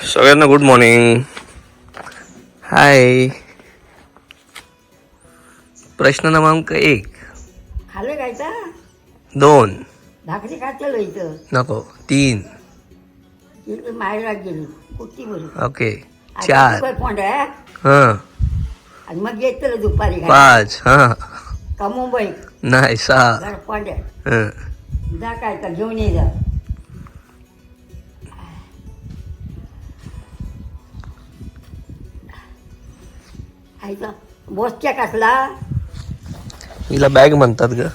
सगळ्यांना good morning hi प्रश्न क्रमांक एक. खाल्लं काय तर दोन. भाकरी खातलं इथं? नको तीन. इकडे माहेरात गेली ओके चार. पोंड्या हां. आणि मग दुपारी. पाच हां. का मुंबई? नाही सहा. हं. जा काय घेऊन ये जा. आईचा बोसच्या कसला? हिला बॅग म्हणतात ग.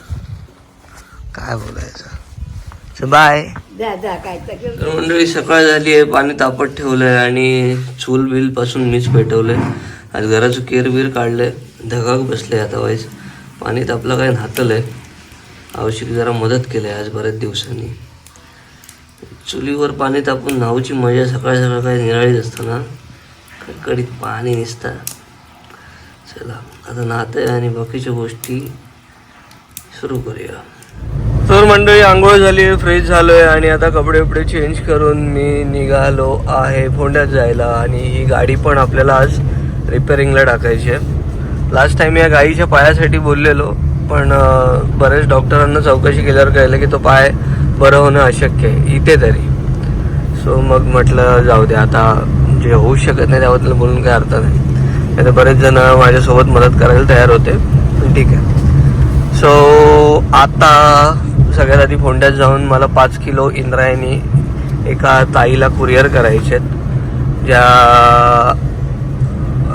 काय बोलायचं? बाय काय तर मंडळी सकाळ झाली आहे पाणी तापत ठेवलंय आणि चूल बिलपासून मीच पेटवलंय. आज घराचं केर बीर काढलंय धगाक बसले आता वाईस. पाणी तापलं काय नातलंय. आवश्यक जरा मदत केली आज बऱ्याच दिवसांनी. चुलीवर पाणी तापून न्हाऊची मजा सकाळ सकाळ काय निराळीच असतं ना कडकडीत पाणी निसता. चला आता नातं आणि बाकीच्या गोष्टी सुरू करूया. तर मंडळी आंघोळ झाली फ्रेश झालोय आणि आता कपडे उपडे चेंज करून मी निघालो आहे फोंड्यात जायला आणि ही गाडी पण आपल्याला आज रिपेअरिंगला टाकायची आहे. लास्ट टाईम या गाईच्या पायासाठी बोललेलो पण बरेच डॉक्टरांना चौकशी केल्यावर कळलं की तो पाय बरं होणं अशक्य आहे इथे तरी. सो मग म्हटलं जाऊ दे आता जे होऊ शकत नाही त्याबद्दल बोलून काही अर्थ नाही. नाही तर बरेच जण माझ्यासोबत मदत करायला तयार होते. ठीक आहे. सो आता सगळ्यात आधी फोंड्यात जाऊन मला पाच किलो इंद्रायणी एका ताईला कुरिअर करायचे ज्या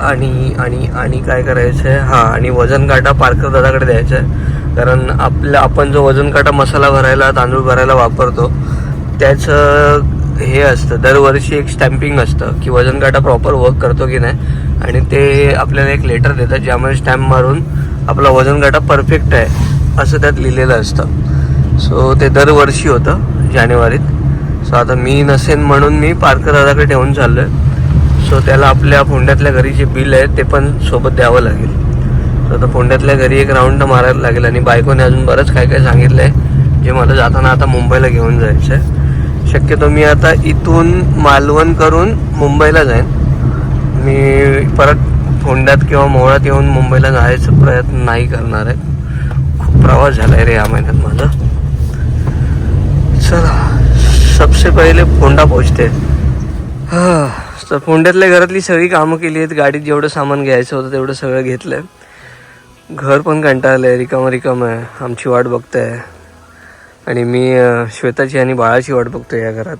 आणि आणि आणि काय करायचं आहे हां आणि वजन काटा पारकर दादाकडे द्यायचा आहे. कारण आपल्या आपण जो वजन काटा मसाला भरायला तांदूळ भरायला वापरतो त्याचं हे असतं. दरवर्षी एक स्टॅम्पिंग असतं की वजन काटा प्रॉपर वर्क करतो की नाही. आणि ते आपल्याला एक लेटर देतात ज्यामध्ये स्टॅम्प मारून आपला वजन गाठा परफेक्ट आहे असं त्यात लिहिलेलं असतं. सो ते दरवर्षी होतं जानेवारीत. सो आता मी नसेन म्हणून मी पारकर दादाकडे ठेवून चाललो आहे सो त्याला आपल्या फोंड्यातल्या घरी जे बिल आहे ते पण सोबत द्यावं लागेल. सो आता फोंड्यातल्या घरी एक राऊंड मारायला लागेल आणि बायकोने अजून बरंच काय काय सांगितलं आहे जे मला जाताना आता मुंबईला घेऊन जायचं आहे शक्यतो मी आता इथून मालवण करून मुंबईला जाईन. मी परत फोंड्यात किंवा मोहळात येऊन मुंबईला जायचा प्रयत्न नाही करणार आहे. खूप प्रवास झाला आहे रे या महिन्यात माझा. चला सबसे पहिले फोंडा पोचते हां तर फोंड्यातल्या घरातली सगळी कामं केली आहेत. गाडीत जेवढं सामान घ्यायचं होतं तेवढं सगळं घेतलंय. घर पण कंटाळलं आहे रिकाम रिकाम आहे. आमची वाट बघताय. आणि मी श्वेताची आणि बाळाची वाट बघतोय या घरात.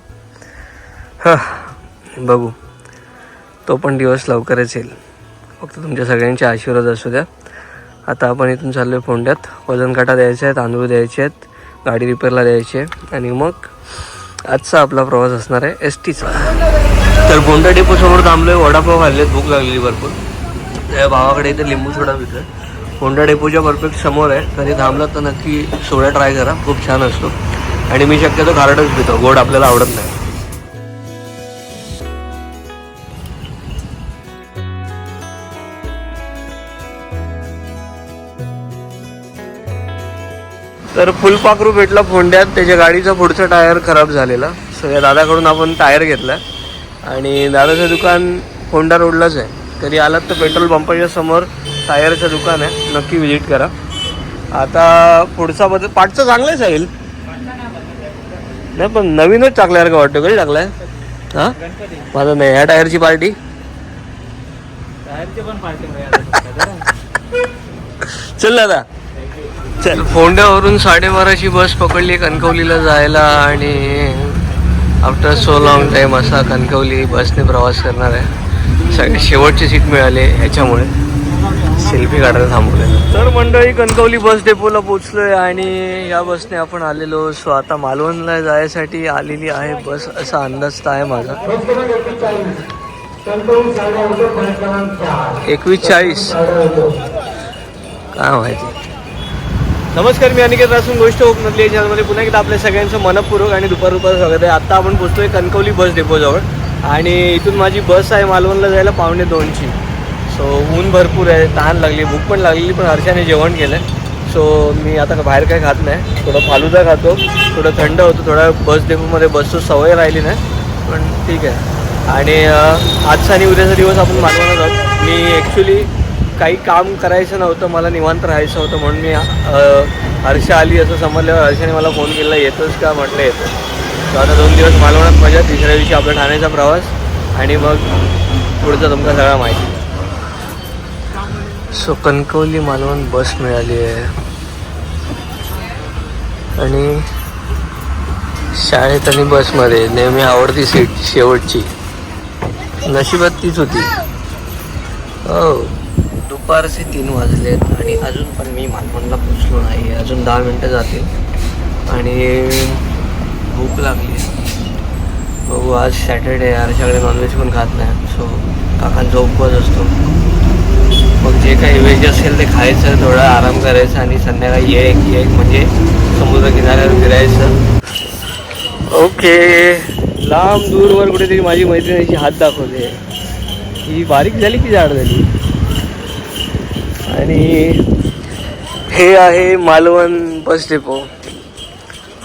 हा बघू. तो पण दिवस लवकरच येईल. फक्त तुमच्या सगळ्यांचे आशीर्वाद असू द्या. आता आपण इथून चाललो आहे फोंड्यात. वजन काटा द्यायचे आहेत तांदूळ द्यायचे आहेत गाडी रिपेअरला द्यायची आहे. आणि मग आजचा आपला प्रवास असणार आहे एस टीचा तर फोंडा डेपोसमोर थांबलो आहे वडापाव खाल्लेत भूक लागलेली भरपूर. त्या भावाकडे इथे लिंबू सोडा पितोय फोंडा डेपोच्या परफेक्ट समोर आहे. तरी थांबला तर नक्की सोडा ट्राय करा. खूप छान असतो. आणि मी शक्यतो खारटच पितो. गोड आपल्याला आवडत नाही. तर फुलपाखरू भेटला फोंड्यात. त्याच्या गाडीचा पुढचा टायर खराब झालेला. सो या दादाकडून आपण टायर घेतला. आणि दादाचं दुकान फोंडा रोडलाच आहे. कधी आलात तर पेट्रोल पंपाच्या समोर टायरचं दुकान आहे. नक्की व्हिजिट करा. आता पुढचा बदल पाठचं चांगलं आहे साईल नाही पण नवीनच टाकल्यासारखं वाटतं? कधी टाकलाय? हां? माझं नाही. ह्या टायरची पार्टी? चल दादा. चल. फोंड्यावरून साडेबाराची बस पकडली कणकवलीला जायला आणि आफ्टर सो लॉंग टाईम असा कणकवली बसने प्रवास करणार आहे. सगळे शेवटची सीट मिळाली ह्याच्यामुळे सेल्फी काढायला थांबवले तर मंडळी कणकवली बस डेपोला पोचलोय आणि या बसने आपण आलेलो. सो आता मालवणला जायसाठी आलेली आहे बस. असा अंदाज तर आहे माझा. एकवीस चाळीस. काय माहिती? नमस्कार मी अनिकेत रासून गोष्ट कोकणातली या चॅनलमध्ये पुन्हा एकदा आपल्या सगळ्यांचं मनपूर्वक आणि दुपार दुपार स्वागत आहे. आत्ता आपण पोचतोय कणकवली बस डेपोजवळ आणि इथून माझी बस आहे मालवणला जायला पावणे दोनची. सो ऊन भरपूर आहे तहान लागली भूक पण लागलेली पण हर्षाने जेवण केलं सो मी आता बाहेर काय खात नाही. थोडं फालुदा खातो थोडं थंड होतं थोडा बस डेपोमध्ये बसचं सवय राहिली नाही. पण ठीक आहे. आणि आजचा आणि उद्याचा दिवस आपण मालवणात आहोत मी ॲक्च्युली काही काम करायचं नव्हतं मला निवांत राहायचं होतं म्हणून मी हर्षा आली असं समजल्यावर हर्षाने मला फोन केला येतोच का? म्हटलं येतो तर आता दोन दिवस मालवणात मजा तिसऱ्या दिवशी आपला ठाण्याचा प्रवास आणि मग पुढचं तुमका सगळा माहिती. सो कणकवली मालवण बस मिळाली आहे. आणि शाळेत आणि बसमध्ये नेहमी आवडती सीट शेवटची. नशिबात तीच होती. हो. दुपारचे तीन वाजलेत आणि अजून पण मी मालवणला पोचलो नाही. अजून दहा मिनटं जातील. आणि भूक लागली. बघू आज सॅटर्डे आरच्याकडे नॉनव्हेज पण खात नाही. सो काकांचा उपवास असतो. मग जे काही व्हेज असेल ते खायचं थोडा आराम करायचा आणि संध्याकाळी एक एक. म्हणजे समुद्र किनाऱ्यावर फिरायचं. ओके लांब दूरवर कुठेतरी माझी मैत्रिणीची हात दाखवते. ही बारीक झाली की जाड झाली? आणि हे आहे Malvan bus depot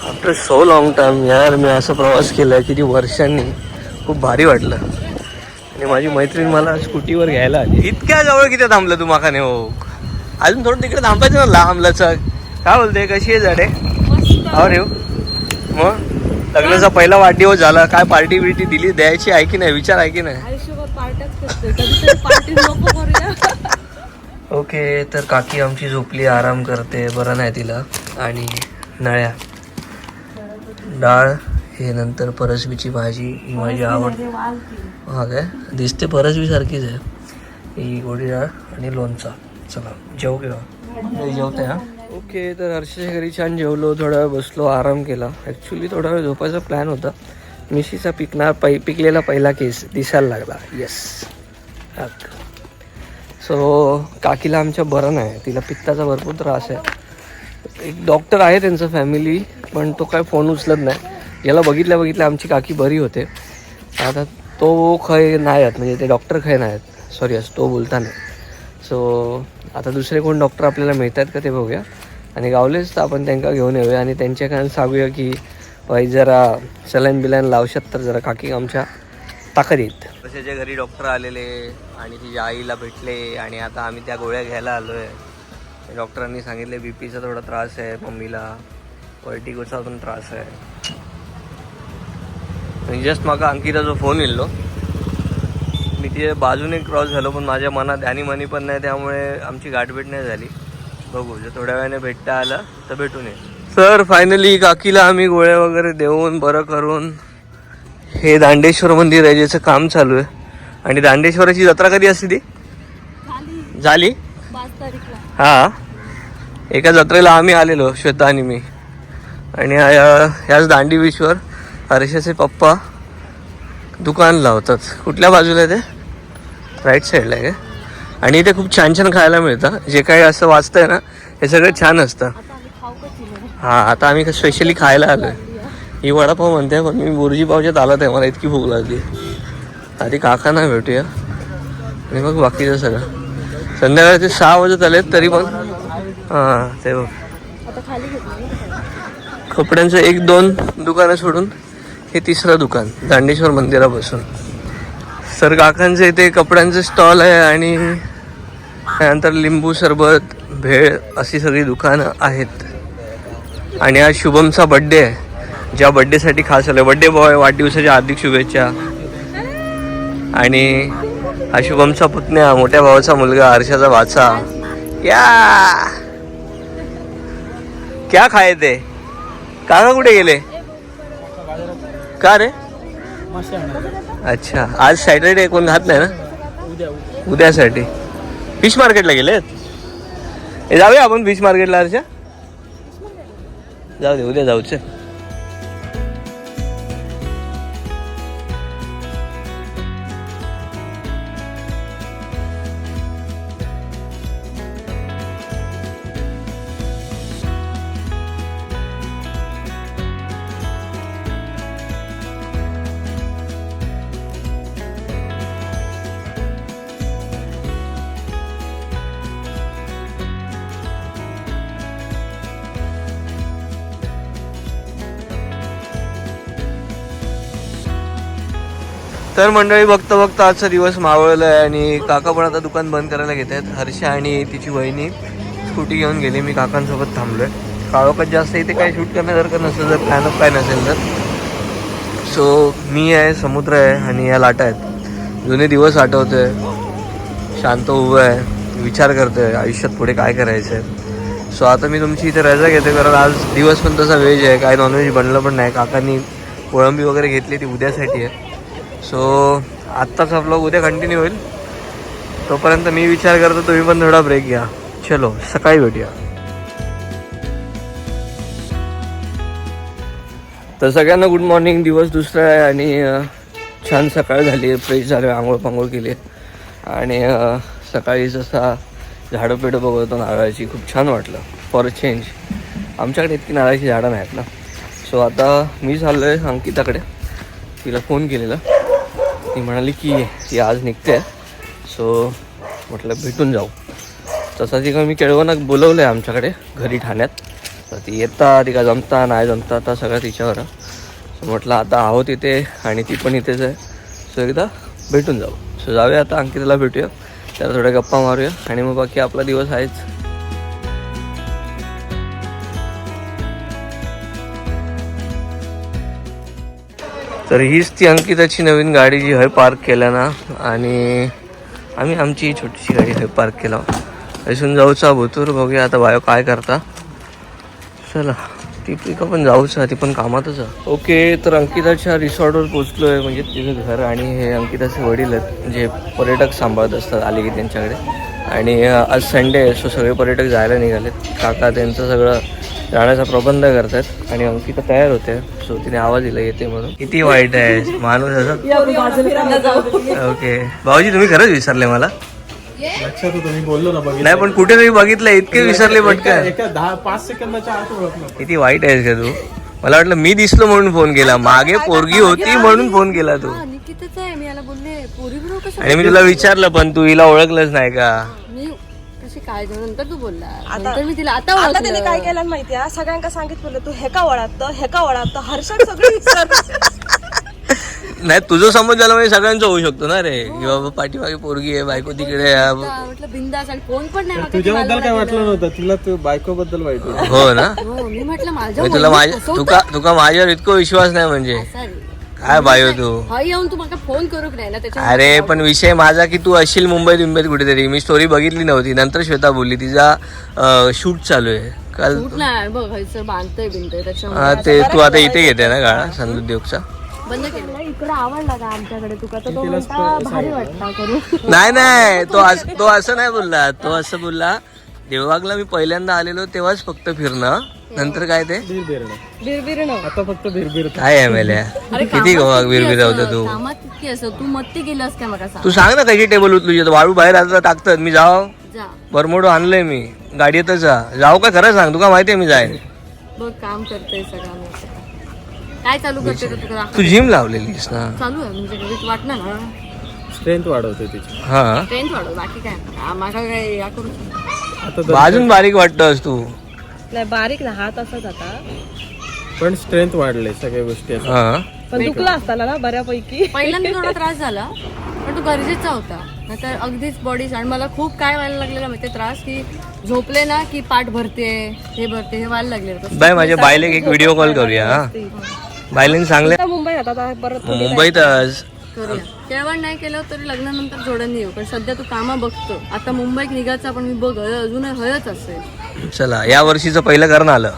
after so long time यार मी असा प्रवास केला किती वर्षांनी खूप भारी वाटलं. आणि माझी मैत्रीण मला स्कूटीवर घ्यायला आली. इतक्या जवळ किती थांबलं तू माखाने हो? अजून थोडं तिकडे थांबायचं ना लांब लचक. काय बोलते कशी आहे झाडे हो रे मग? लग्नाचा पहिला वाढदिवस झाला. काय पार्टी बिर्टी दिली द्यायची आहे की नाही? विचार आहे की नाही? ओके तर काकी आमची झोपली आराम करते बरं नाही तिला. आणि नळ्या. डाळ हे नंतर परसबीची भाजी ही माझी आवड हा काय? दिसते परसबी सारखीच आहे. ही गोडी डाळ आणि लोणचा. चला जेव किंवा जेवते हा? ओके तर हर्षच्या घरी छान जेवलो थोडा वेळ बसलो आराम केला. ॲक्च्युली थोडा वेळ झोपायचा प्लॅन होता. मिशीचा पिकणार पै पिकलेला पहिला केस दिसायला लागला. येस सो काकीला आमच्या बरं नाही. तिला पित्ताचा भरपूर त्रास आहे. एक डॉक्टर आहे त्यांचं फॅमिली पण तो काय फोन उचलत नाही. याला बघितल्या बघितल्या आमची काकी बरी होते. आता तो खय नाही आहेत म्हणजे ते डॉक्टर खय नाही आहेत. सॉरी असं तो बोलता नाही सो आता दुसरे कोण डॉक्टर आपल्याला मिळत आहेत का ते बघूया. आणि गावलेच तर आपण त्यांना घेऊन येऊया आणि त्यांच्याकडे सांगूया की बाई जरा सलाईन बिलाईन लावशात तर जरा काकी आमच्या. ताकद येत. कशाच्या घरी डॉक्टर आलेले आणि तिच्या आईला भेटले आणि आता आम्ही त्या गोळ्या घ्यायला आलो आहे डॉक्टरांनी सांगितले बी पीचा थोडा त्रास आहे मम्मीला. वर्टिगोचा पण त्रास आहे. आणि जस्ट मागा अंकिता जो फोन येल्लो. मी तिथे बाजूने क्रॉस झालो पण माझ्या मनात आणि मनी पण नाही त्यामुळे आमची गाठभेट नाही झाली. बघू जर थोड्या वेळाने भेटता आलं तर भेटून ये सर फायनली काकीला आम्ही गोळ्या वगैरे देऊन बरं करून हे दांडेश्वर मंदिर आहे ज्याचं काम चालू आहे. आणि दांडेश्वराची जत्रा कधी असते ती? झाली. हा. एका जत्रेला आम्ही आलेलो श्वेता आणि मी. आणि ह्या- ह्याच दांडी बीचवर हर्षाचे पप्पा दुकान लावतात कुठल्या बाजूला आहे ते? राईट साईडला आहे का? आणि इथे खूप छान छान खायला मिळतं. जे काही असं वाचतंय ना हे सगळं छान असतं? हा आता आम्ही स्पेशली खायला आलोय. ही वडापाव म्हणते पण मी बुर्जी पावच्यात आला आहे मला इतकी भूक लागली. आधी काकांना भेटूया. आणि मग बाकीचं सगळं. संध्याकाळचे सहा वाजत आलेत तरी पण हां ते बघ? कपड्यांचं एक दोन दुकानं सोडून हे तिसरं दुकान दांडेश्वर मंदिरापासून. सर काकांचं इथे कपड्यांचं स्टॉल आहे आणि त्यानंतर लिंबू सरबत भेळ अशी सगळी दुकानं आहेत. आणि आज शुभमचा बड्डे आहे. ज्या बड्डेसाठी खास आलं बड्डे बॉय वाढदिवसाच्या हार्दिक शुभेच्छा. आणि हा शुभमचा पुतण्या मोठ्या भावाचा मुलगा हर्षाचा वाचा. या क्या खाय ते? काका कुठे गेले? का रे? अच्छा आज सॅटरडे कोण खात नाही ना? उद्यासाठी. फिश मार्केटला गेलेत? जाऊया आपण फिश मार्केटला अर्षा जाऊ दे उद्या जाऊच. तर मंडळी बघता बघता आजचा दिवस मावळला आहे आणि काका पण आता दुकान बंद करायला घेत आहेत. हर्षा आणि तिची वहिनी स्कूटी घेऊन गेली. मी काकांसोबत थांबलो आहे काळोखात जास्त इथे काही शूट करण्यासारखं नसेल जर प्लॅन काय नसेल तर. सो मी आहे समुद्र आहे आणि या लाटा आहेत. जुने दिवस आठवतोय. शांत उभं आहे. विचार करतोय आयुष्यात पुढे काय करायचं आहे सो आता मी तुमची इथे रजा घेते कारण आज दिवस पण तसा व्हेज आहे. काय नॉनव्हेज बनलं पण नाही. काकांनी कोळंबी वगैरे घेतली ती उद्यासाठी आहे. सो आत्ताच ब्लॉग उद्या कंटिन्यू होईल. तोपर्यंत मी विचार करतो तुम्ही पण थोडा ब्रेक घ्या. चलो सकाळी भेटूया. तर सगळ्यांना गुड मॉर्निंग दिवस दुसरा आहे आणि छान सकाळ झाली आहे. फ्रेश झालं आंघोळ पांघोळ केली आणि सकाळी जसा झाडं पेडं बघतो नारळाची खूप छान वाटलं. फॉर चेंज आमच्याकडे इतकी नारळाची झाडं नाहीत ना. सो आता मी चाललो आहे अंकिताकडे. तिला फोन केलेला. ती म्हणाली की ती आज निघते. सो म्हटलं भेटून जाऊ. तसं तिका मी केळवणाक बोलवलं आहे आमच्याकडे घरी ठाण्यात. तर ती येता तिका जमता नाही जमता आता सगळं तिच्यावर. सो म्हटलं आता आहोत इथे आणि ती पण इथेच आहे. सो एकदा भेटून जाऊ. सो जाऊया आता अंकितला भेटूया. त्याला थोड्या गप्पा मारूया. आणि मग बाकी आपला दिवस आहेच. तर हीच ती अंकिताची नवीन गाडी जी हय पार्क केल्या ना आणि आम्ही आमची छोटीशी गाडी हय पार्क केला इथून जाऊचा भुतूर बघूया आता बायो काय करता. चला ती पिका पण जाऊच ती पण कामातच आहे. ओके तर अंकिताच्या रिसॉर्टवर पोचलो आहे म्हणजे तिचं घर आणि हे अंकिताचे वडील आहेत जे पर्यटक सांभाळत असतात आले की त्यांच्याकडे. आणि आज संडे आहे सो सगळे पर्यटक जायला निघालेत. काका त्यांचं सगळं जाण्याचा प्रबंध करतात आणि अंकिता तयार होते. सो तिने आवाज दिला येते म्हणून. किती वाईट आहे. माणूस असं. ओके भाऊजी तुम्ही खरंच विसरले मला? लक्षात होतं बोललो ना नाही पण कुठे तुम्ही बघितलं? इतके विसरले पटकन. एका दहा पाच सेकंदाच्या आत किती वाईट आहेस का तू. मला वाटलं मी दिसलो म्हणून फोन केला. मागे पोरगी होती म्हणून फोन केला तू. हा निकितच आहे. मी याला बोलले पोरी बरोबर कसं आणि मी तुला विचारलं पण तू हिला ओळखलंच नाही का? काय झालं? नंतर तू बोलला. नंतर मी तिला आता आता त्याने काय केलं माहितीये सगळ्यांका सांगितलं तू हे का वळात हे का वळात हर्षद सगळी. नाही तुझं समज झालं म्हणजे सगळ्यांचं होऊ शकतो ना रे. की बाबा पाठीमागे पोरगी आहे बायको तिकडे आहे. आता म्हटलं बिंदास आणि फोन पण नाही मागत तुझ्याबद्दल काय वाटलं. नव्हतं? तिला तू बायको बद्दल वाईट होतं. हो ना? हो मी म्हटलं माझ्या म्हणजे तुला माझ्या तुका तुका माझ्यावर इतकं विश्वास नाही म्हणजे. काय बायो तू? हा येऊन तू मला फोन करूक नाही ना त्याच्या अरे पण विषय माझा की तू असशील मुंबईत मुंबईत कुठेतरी. मी स्टोरी बघितली नव्हती. नंतर श्वेता बोलली तिचा शूट चालू आहे. काल सूट नाही बघ हयसर बांधतोय बिनतोय त्याच्यामुळे हा, ते तू आता इथे घेते ना गाळा संदूद्योगचा बंद केलं. इकडे आवडला का आमच्याकडे तुका तर तो म्हणता भारी वाटता करू नाही नाही तो अस- तो असं नाही बोलला तो असं बोलला देवबागला मी पहिल्यांदा आलेलो तेव्हाच फक्त फिरणं. नंतर काय ते? बिरबिरणं. बिरबिरण आता फक्त बिरबिर काय एम एल किती विरबिर होता तू? कामात किती असं? तू मत्ती गेलास काय मला सांग तू सांग ना कशी टेबल उचलू शकतो वाळू बाहेर आता टाकतात. मी जाव जा. बरमोडो आणलंय मी. गाडीतच जा. जाऊ का खरं सांग? तुका माहितीये मी बघ काम करतोय सगळं. काय चालू करते. तू जिम लावलेलीस ना? चालू आहे. म्हणजे वाटणार ना. स्ट्रेंथ वाढवते तिची हा. ट्रेन वाढव बाकी काय? आम्हाला काय या करू आता तर- अजून बारीक वाटतोस तू. नाही बारीक ना हात असाच आता. पण स्ट्रेंथ वाढले सगळ्या गोष्टी असं. हा. पण दुखला असताना ना बऱ्यापैकी. पहिल्यांदा थोडा त्रास झाला पण तो गरजेचा होता. नाहीतर अगदीच बॉडी आणि मला खूप काय व्हायला लागलेला माहिती त्रास की झोपले ना की पाठ भरते हे भरते हे व्हायला लागलेलं. तसं बाय माझ्या बायलेक एक व्हिडिओ कॉल करूया हा. बायलेने सांगले आता मुंबईत आता परत मुंबईतच. करूया. केळवण नाही केलं तरी लग्नानंतर जोडून येऊ. पण सध्या तू कामा बघतो. आता मुंबईत निघायचा पण मी बघ अजून हयच असेल. चला या वर्षीचं पहिलं करणं आलं.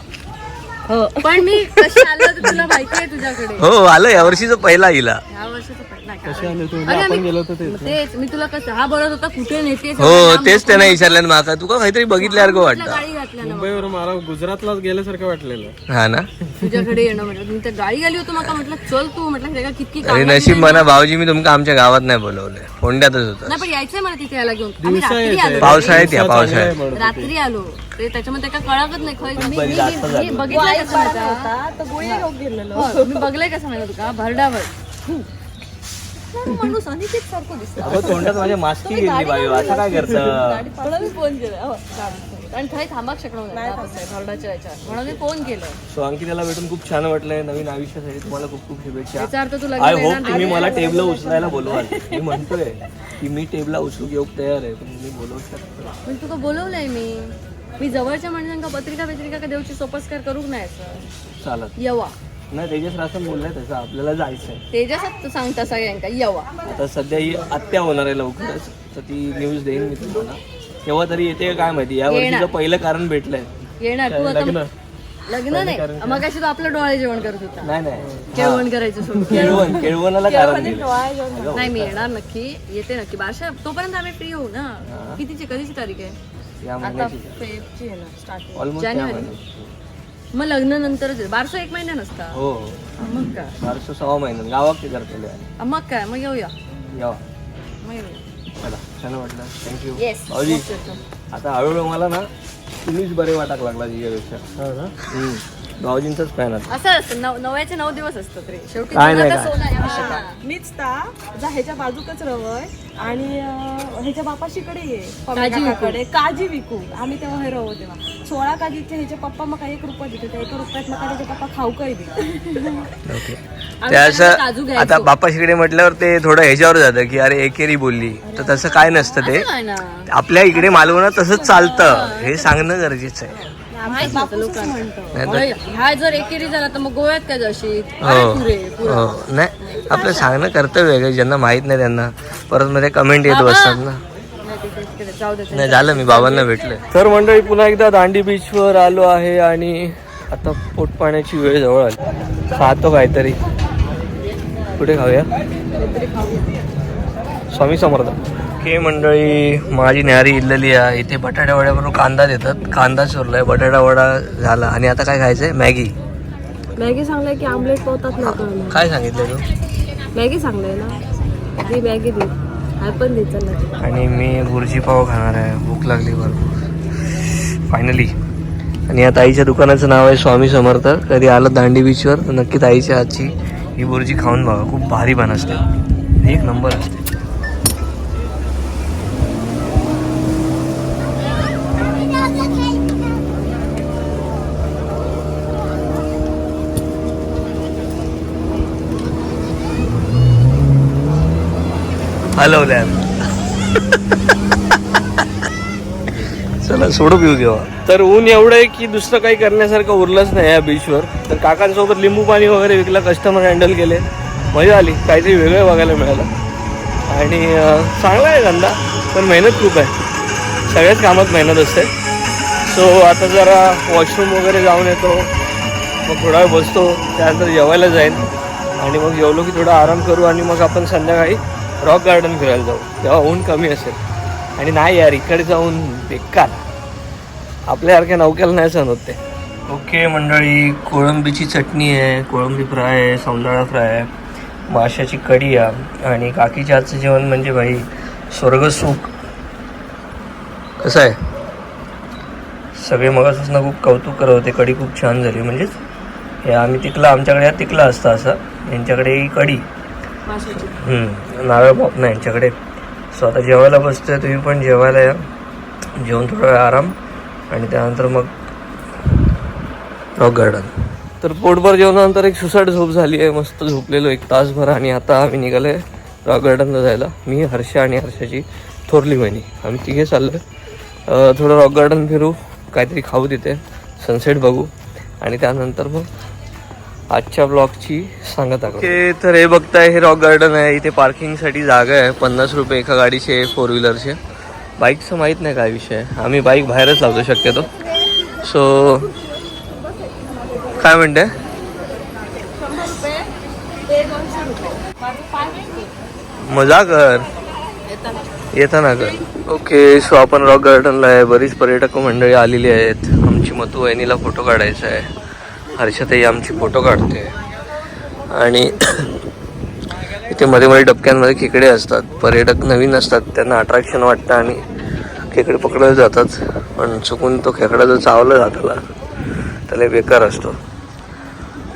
हो. पण मी कशी आलो तर तुला माहिती आहे तुझ्याकडे. हो आलं या वर्षीचं पहिला हिला. ह्या वर्षाचं. कसे आले तू अरे आपण मी- गेलो होतो ते तेच मी तुला कसं हा बोलत होता कुठे नेते हो तेच त्याने विचारलं माका तुका काहीतरी बघितल्यासारखं वाटतं गाडी घातल्या ना मुंबईवर मला गुजरातलाच गेल्यासारखं वाटलेलं. हा ना? तुझ्याकडे येणं म्हटलं. मी तर गाडी आली होतो मला म्हटलं चल तू म्हटलं त्याला कितकी अरे नशीब म्हणा भाऊजी मी तुमका आमच्या गावात नाही बोलवले फोंड्यातच होतं. नाही पण यायचंय मला तिथे यायला घेऊन. आम्ही रात्री आलो. पावसाळ्यात या पावसाळ्यात. रात्री आलो. ते त्याच्यामध्ये काय कळतच नाही मी- मी- मी बघितलंय कसं हो, मी बघलंय कसं माहिती तुका भरडावर माणूस अनिकेत सारखं दिसतो. अगं तोंडात माझ्या मास्की गेली बाई आता काय करतं? म्हणून मी फोन केला? हो, चालेल. आणि काही थांबाक शकणार नाही घरडाच्या याच्यावर. म्हणून मी फोन केलाय सो अंकिताला भेटून खूप छान वाटलंय. नवीन आयुष्यासाठी तुम्हाला खूप खूप शुभेच्छा. त्याचा अर्थ तू आय लग्न होप तुम्ही मला टेबला उचलायला बोलवाल. मी म्हणतोय की मी टेबला उचलू घेऊ तयार आहे पण मी बोलवू शकतो. पण तुका बोलवलंय मी? मी जवळच्या माणसांका पत्रिका पत्रिका का देऊची सोपस्कार करूक नाही असं. चालत. यवा. नाही तेजस रासन बोललाय तसं आपल्याला जायचंय. तेजसच तू सांगता सगळ्यांका यवा. आता सध्या ही आत्या होणार आहे लवकरच तर ती न्यूज देईन मी तुम्हाला. केव्हा तरी येते काय माहिती? या वर्षीचं पहिलं कारण भेटलंय. येणार. तू आता लग्न? लग्न नाही. मग अशी तू आपलं डोळे जेवण करत होता. नाही नाही. जेवण करायचं सोडून. केळवण केळवणाला कारण दिलं. नाही मी येणार नक्की. येते नक्की. बारशा तोपर्यंत आम्ही फ्री होऊ ना? कितीची कधीची तारीख आहे? या आता महिन्याची. फेबची आहे ना स्टार्टिंग ऑलमोस्ट या जानेवारी महिन्याची. मग लग्न नंतरच बारसो एक महिना नसता. हो. मग काय? बारशे सहा महिन्यात गावात ते करतले मग काय? मग येऊया. या. मग येऊया. चला छान वाटलं. थँक्यू येस भाऊजी आता हळूहळू मला ना तुम्हीच बरे वाटाक लागला तिच्यापेक्षा हम्म. भाऊजींचाच फॅन आता. असं असतं नव नव्याचे नऊ दिवस असतात रे. शेवटी काय नाही. सोनं आयुष्याचा. मीच ता जा ह्याच्या बाजूकच रवय आणि अं, ह्याच्या बापाशीकडे ये काजी विकू. कडे काजी विकू. आम्ही तेव्हा हे रवो तेव्हा. सोळा काजीचे ह्याचे पप्पा मका एक रुपया देते त्या एक रुपयात मका त्याचे पप्पा खाऊकही दिला ओके. आम्ही ते असं काजू घ्यायचो. आता बापाशीकडे म्हटल्यावर ते थोडं ह्याच्यावर जातं की अरे एकेरी बोलली. तर तसं काय नसतं ते. ना. आपल्या इकडे मालवणात तसंच चालतं. हे सांगणं गरजेचं आहे. माहीत नव्हतं लोकांना. होय, ह्या जर एकेरी झाला तर मग गोव्यात काय जशी हो पुरे पुरा? हो. नाही आपलं सांगणं कर्तव्य आहे ज्यांना माहीत नाही त्यांना. परत मध्ये कमेंट येत बसतात ना. नाही, झालं मी बाबांना भेटलोय. तर मंडळी पुन्हा एकदा दांडी बीचवर आलो आहे आणि आता पोट पाण्याची वेळ जवळ आली. खातो काहीतरी. कुठे खाऊया? स्वामी समर्थ. ओके मंडळी माझी न्यारी इल्लेली आहे. इथे बटाटा वड्याबरोबर कांदा देतात. कांदा चोरलाय बटाटा वडा झाला. आणि आता काय खायचंय? मॅगी. मॅगी सांगलाय की आमलेट पोहतात ना काय सांगितलं तू? मॅगी सांगलाय ना. ती मॅगी दे. काय पण दे चला. आणि मी बुर्जी पाव खाणार आहे. भूक लागली भरपूर. फायनली आणि या ताईच्या दुकानाचं नाव आहे स्वामी समर्थ. कधी आलं दांडी बीचवर तर नक्की ताईच्या हातची ही बुर्जी खाऊन बघा. खूप भारी पण असते एक नंबर असते. हलवल्या चला सोडू पिऊ घेऊ तर ऊन एवढं आहे की दुसरं काही करण्यासारखं उरलंच नाही या बीचवर तर काकांसोबत लिंबू पाणी वगैरे विकला कस्टमर हँडल केले. मजा आली. काहीतरी वेगळं बघायला मिळालं. आणि चांगला आहे धंदा पण मेहनत खूप आहे. सगळ्याच कामात मेहनत असते. सो आता जरा वॉशरूम वगैरे जाऊन येतो. मग थोडा वेळ बसतो. त्यानंतर जेवायला जाईन. आणि मग जेवलो की थोडा आराम करू आणि मग आपण संध्याकाळी रॉक गार्डन फिरायला जाऊ. तेव्हा ऊन कमी असेल. आणि नाही यार इकडे जाऊन बेकार. आपल्यासारख्या नौक्याला नाही सहन होत ते. ओके मंडळी कोळंबीची चटणी आहे कोळंबी फ्राय आहे सौंदाळा फ्राय आहे माशाची कढी आहे आणि काकीच्या आजचं जेवण म्हणजे भाई स्वर्गसुख कसं आहे? सगळे मगापासून खूप कौतुक करत होते कढी खूप छान झाली. म्हणजेच हे आम्ही तिकला आमच्याकडे हा तिकला असतं असं. यांच्याकडे ही कढी. नारळ पॉप नाही यांच्याकडे सो आता जेवायला बसतोय तुम्ही पण जेवायला या. जेवण थोडा वेळ आराम. आणि त्यानंतर मग रॉक गार्डन तर पोटभर जेवणानंतर एक सुसाट झोप झाली आहे मस्त झोपलेलो एक तासभर. आणि आता आम्ही निघालोय रॉक गार्डनला जायला. मी हर्षा आणि हर्षाची थोरली बहिणी आम्ही तिघे चाललो आहे थोडं रॉक गार्डन फिरू. काहीतरी खाऊ तिथे. सनसेट बघू. आणि त्यानंतर मग आजच्या ब्लॉगची सांगत आहे ओके तर हे बघताय हे रॉक गार्डन आहे. इथे पार्किंगसाठी जागा आहे. पन्नास रुपये एका गाडीचे फोर व्हीलरचे बाईकचं माहीत नाही काय विषय आम्ही बाईक बाहेरच लावतो शक्यतो. सो काय म्हणते मजा कर येताना कर ओके सो आपण रॉक गार्डनला आहे. बरीच पर्यटक मंडळी आलेली आहेत. आमची मतू वहिनीला फोटो काढायचा आहे. हर्षताई आमची फोटो काढते. आणि इथे मध्ये मध्ये डबक्यांमध्ये खेकडे असतात. पर्यटक नवीन असतात. त्यांना अट्रॅक्शन वाटतं आणि खेकडे पकडले जातात. पण चुकून तो खेकडा जर चावला जाताला त्याला बेकार असतो.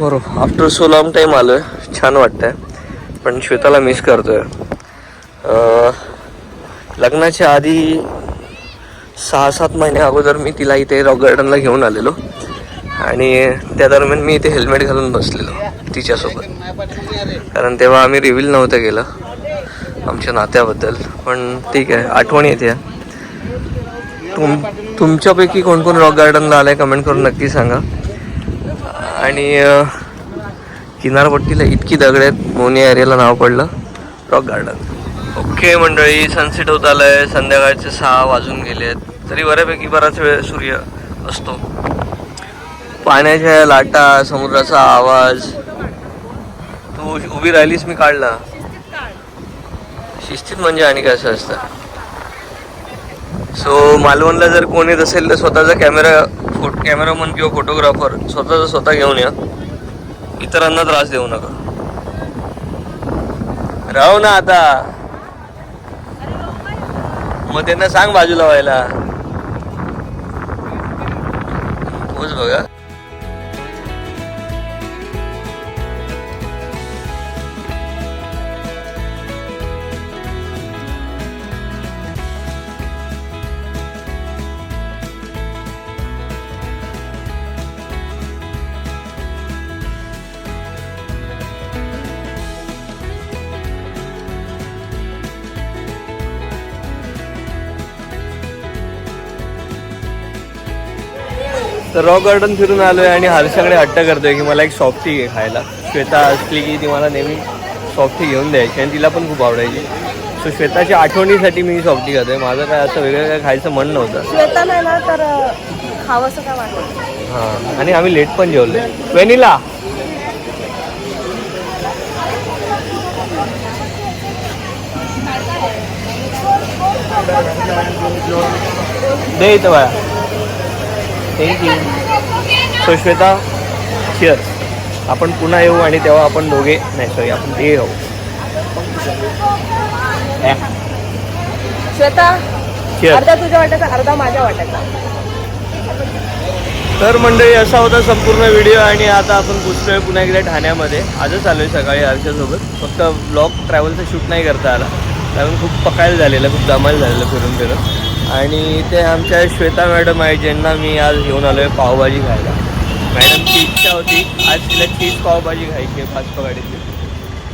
बरोबर. आफ्टर सो लॉंग टाईम आलो आहे छान वाटतंय. पण श्वेताला मिस करतोय. आहे लग्नाच्या आधी सहा सात महिन्या अगोदर मी तिला इथे रॉक गार्डनला घेऊन आलेलो. आणि त्या दरम्यान मी इथे हेल्मेट घालून बसलेलो तिच्यासोबत. कारण तेव्हा आम्ही रिव्हील नव्हतं केलं आमच्या नात्याबद्दल. पण ठीक आहे आठवण येते. तुम तुमच्यापैकी कोण कोण रॉक गार्डनला आलं आहे कमेंट करून नक्की सांगा. आणि किनारपट्टीला इतकी दगड आहेत मोनी एरियाला नाव पडलं रॉक गार्डन ओके मंडळी सनसेट होत आलं आहे संध्याकाळचे सहा वाजून गेले आहेत तरी बऱ्यापैकी बराच वेळ सूर्य असतो. पाण्याच्या लाटा समुद्राचा आवाज. तू उभी राहिलीस मी काढला. शिस्तीत म्हणजे आणि कसं असतं? सो मालवणला जर कोण येत असेल तर स्वतःचा कॅमेरा फोट कॅमेरामन किंवा फोटोग्राफर स्वतःचा स्वतः घेऊन या. इतरांना त्रास देऊ नका. राहू ना आता. मग त्यांना सांग बाजूला व्हायला. बघा. तर रॉक गार्डन फिरून आलोय आणि हर्षाकडे हट्ट करतोय की मला एक सॉफ्टी घे खायला. श्वेता असली की ती मला नेहमी सॉफ्टी घेऊन द्यायची आणि तिला पण खूप आवडायची. सो श्वेताच्या आठवणीसाठी मी सॉफ्टी खातोय. माझं काय असं वेगळं काय खायचं मन नव्हतं. ना तर काय वाटत हां. आणि आम्ही लेट पण जेवलो. वेनिला! दे इथं बाळा. थँक्यू सो श्वेता शिअर आपण पुन्हा येऊ आणि तेव्हा आपण दोघे नाही सॉरी आपण ते येऊ श्वेता. अर्धा तुझ्या वाटायचा अर्धा माझ्या वाटायचा. तर मंडळी असा होता संपूर्ण व्हिडिओ आणि आता आपण पुसतोय पुन्हा एकदा ठाण्यामध्ये. आजच आलोय सकाळी हर्षासोबत फक्त ब्लॉग ट्रॅव्हलचं शूट नाही करता आला. कारण खूप पकायला झालेलं खूप धमाल झालेलं फिरून फिरून आणि ते आमच्या श्वेता मॅडम आहे ज्यांना मी आज घेऊन आलोय पावभाजी खायला. मॅडमची इच्छा होती आज तिला चीज पावभाजी खायची आहे पाच पगाडीची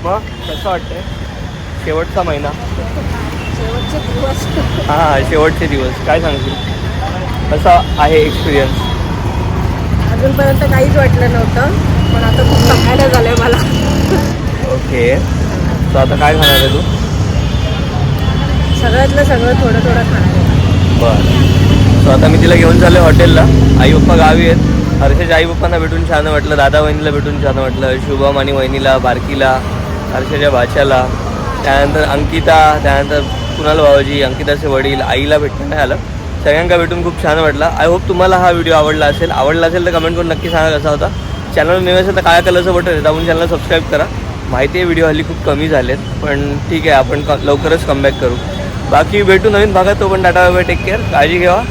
मग कसं वाटतंय? शेवटचा महिना. शेवटचे दिवस. हां शेवटचे दिवस. काय सांगशील? कसा आहे एक्सपिरियन्स अजूनपर्यंत काहीच वाटलं नव्हतं पण आता खूप सांगायला झालंय मला. ओके. तर आता काय खाणार आहे तू? सगळ्यातलं सगळं थोडं थोडं खाणार आहे. बरं. सो आता मी तिला घेऊन चाललो हॉटेलला. आई पप्पा गावी आहेत. हर्षाच्या आई पप्पांना भेटून छान वाटलं. दादा वहिनीला भेटून छान वाटलं. शुभम आणि वहिनीला बारकीला हर्षाच्या भाच्याला. त्यानंतर अंकिता त्यानंतर कुणाल भावाजी अंकिताचे वडील आईला भेटणं नाही आलं सगळ्यांका भेटून खूप छान वाटलं. आय होप तुम्हाला हा व्हिडिओ आवडला असेल. आवडला असेल तर कमेंट करून नक्की सांगा कसा होता. चॅनल नवीन असेल तर काय कलरचं बटन आहे. दाबून चॅनल सबस्क्राईब करा. माहिती आहे व्हिडिओ हल्ली खूप कमी झालेत. पण ठीक आहे आपण क- लवकरच कमबॅक करू. बाकी भेटू नवीन भागात तो पण टाटा बाय टेक केअर. काळजी घ्यावा.